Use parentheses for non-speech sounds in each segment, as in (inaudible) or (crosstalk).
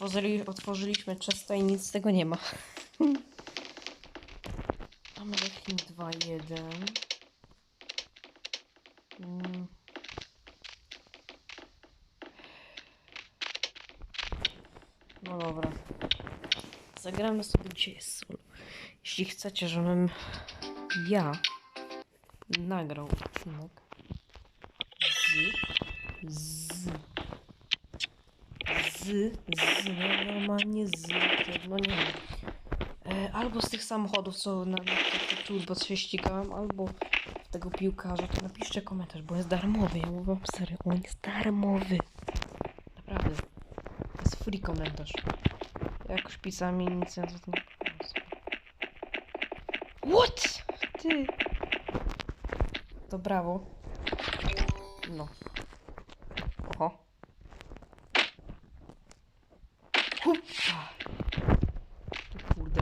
Otworzyli, otworzyliśmy często i nic z tego nie ma. Mamy Rechin 2.1. Mm. No dobra. Zagramy sobie dzisiaj solo. Jeśli chcecie, żebym ja nagrał odcinek z z z z no normalnie z no nie wiem. E, albo z tych samochodów, co na, na na turbo się ścigałem, albo tego piłkarza, to napiszcie komentarz, bo jest darmowy, ja mówię wam serio, on jest darmowy. Naprawdę. To jest free komentarz. Jak szpicami nic nie What? Ty. To brawo. No. Oho. Hupa. Tu kurde.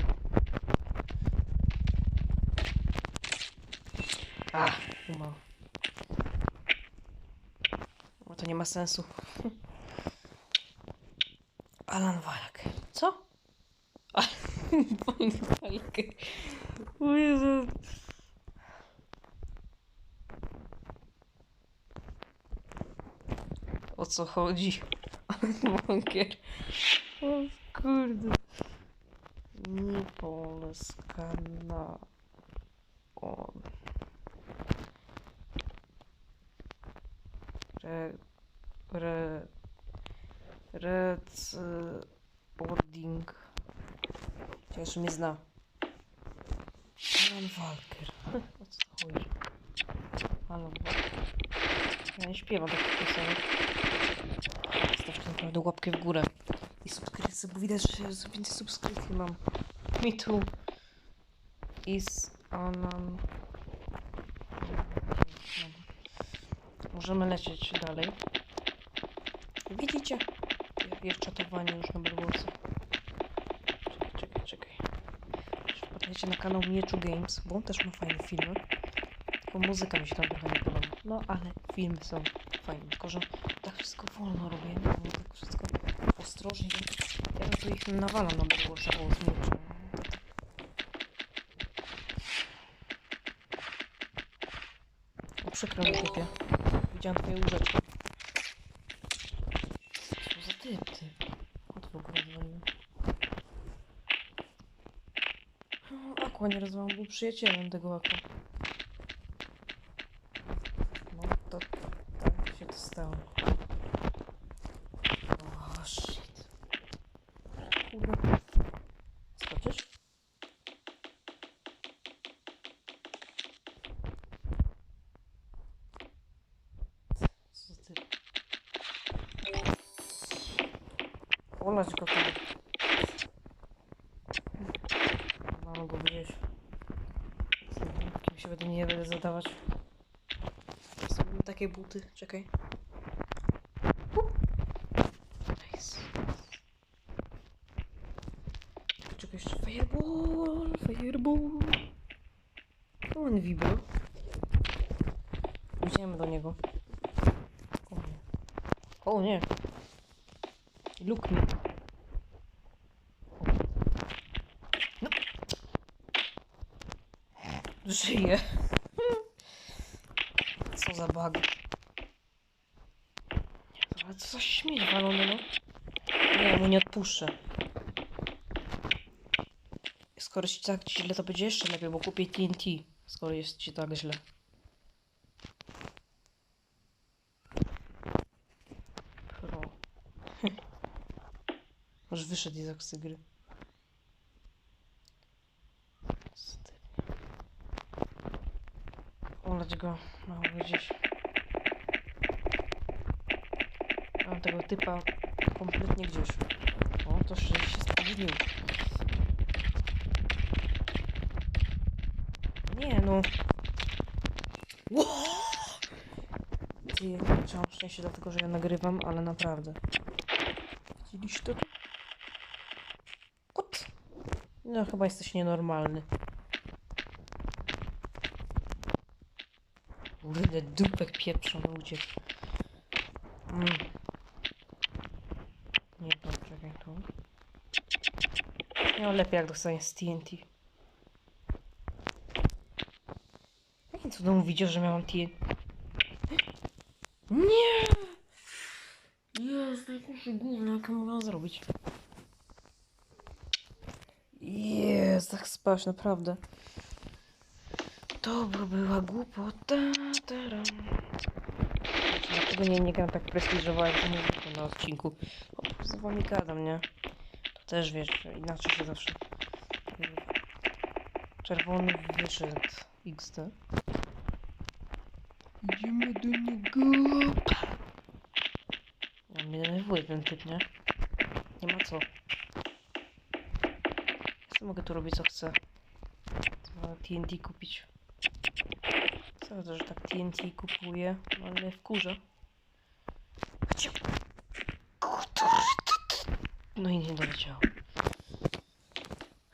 A, umarł. No to nie ma sensu. (laughs) Alan Walk. Co? (laughs) Alan Walk. O Jezu. O co chodzi? (laughs) Alan. O kurde. Nie Polska na Red... Boarding. Chociaż mnie zna. Alan Walker. (laughs) O co chodzi? Alan Walker. Ja nie śpiewam takich piosenek. Zostawcie naprawdę łapkę w górę. I subskrypcję, bo widać, że więcej subskrypcji mam. Me too. Is Alan... Możemy lecieć dalej. Widzicie? Jest czatowanie już na bedwórce. Czekaj, czekaj, czekaj. Wpadajcie na kanał Mieczu Games, bo on też ma fajne filmy. Tylko muzyka mi się tam trochę nie podoba. No ale filmy są fajne. Tylko, że tak wszystko wolno robię. Nie tak wszystko ostrożnie. Ja tu ich nawalam na bedwórce, o z mieczem. Przykro mi typie. Widziałam twoje łóżeczko. Co za typ, ty? Od w ogóle dzwonił. O, Aqua nie rozmawiał, był przyjacielem tego Aqua. No, to tak się to stało. O, shit. Kurde. Mam go się będę nie będę zadawać. Są takie buty, czekaj. Nice. Czekaj jeszcze. Fireball! Fireball! On vibro. Idziemy do niego. O nie. O nie. Look me. No. Żyje. Co za bug. Ale co za śmieć walony, no. Nie, mu nie odpuszczę. Skoro ci tak źle, to będzie jeszcze lepiej, bo kupię TNT. Skoro jest ci tak źle. Pro. (laughs) Może wyszedł Izak z gry. Olać go, mało gdzieś. Mam tego typa kompletnie gdzieś. O, to się spóźnił. Nie no. Ło! Ty, mam szczęście dlatego, że ja nagrywam, ale naprawdę. Widzieliście to? No chyba jesteś nienormalny. Kurde, dupek pieprzony uciekł. Mm. Nie, to czekaj, tu. No lepiej jak dostanie z TNT. Jakim cudem widział, że miałam TNT? Nie! Jest, najgorsze gówno, jakie mogłam zrobić. Jest, tak spać, naprawdę. By była głupota. Taram. Dlaczego nie, nie gram tak prestiżowo jak muzyką na odcinku? Po prostu z wami gadam, nie? To też wiesz, że inaczej się zawsze... Czerwony wyszedł XD. Idziemy do niego. Ja mnie denerwuje ten typ, nie? Nie ma co. Co mogę tu robić, co chcę? Trzeba TNT kupić. To, że tak TNT kupuję, ale wkurzę. Ciu. No i nie doleciało.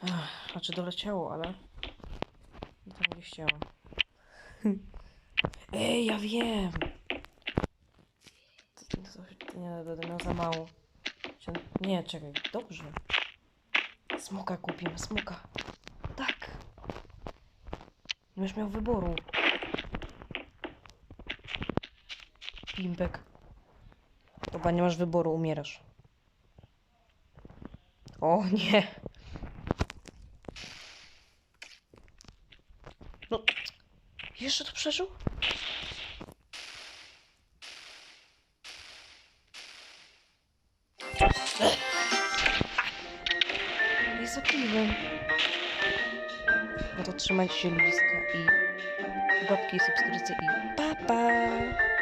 Ach, znaczy doleciało, ale... No tam gdzie chciałam. (laughs) Ej, ja wiem! To, to, to, nie, będę miał za mało. Nie, czekaj, dobrze. Smoka kupimy, smoka. Tak. Nie będziesz miał wyboru. Pimpek. Chyba nie masz wyboru, umierasz. O nie. No. Jeszcze to przeżył? Nie zapiłem. No to trzymajcie się ludziska i babki subskrypcje i pa pa!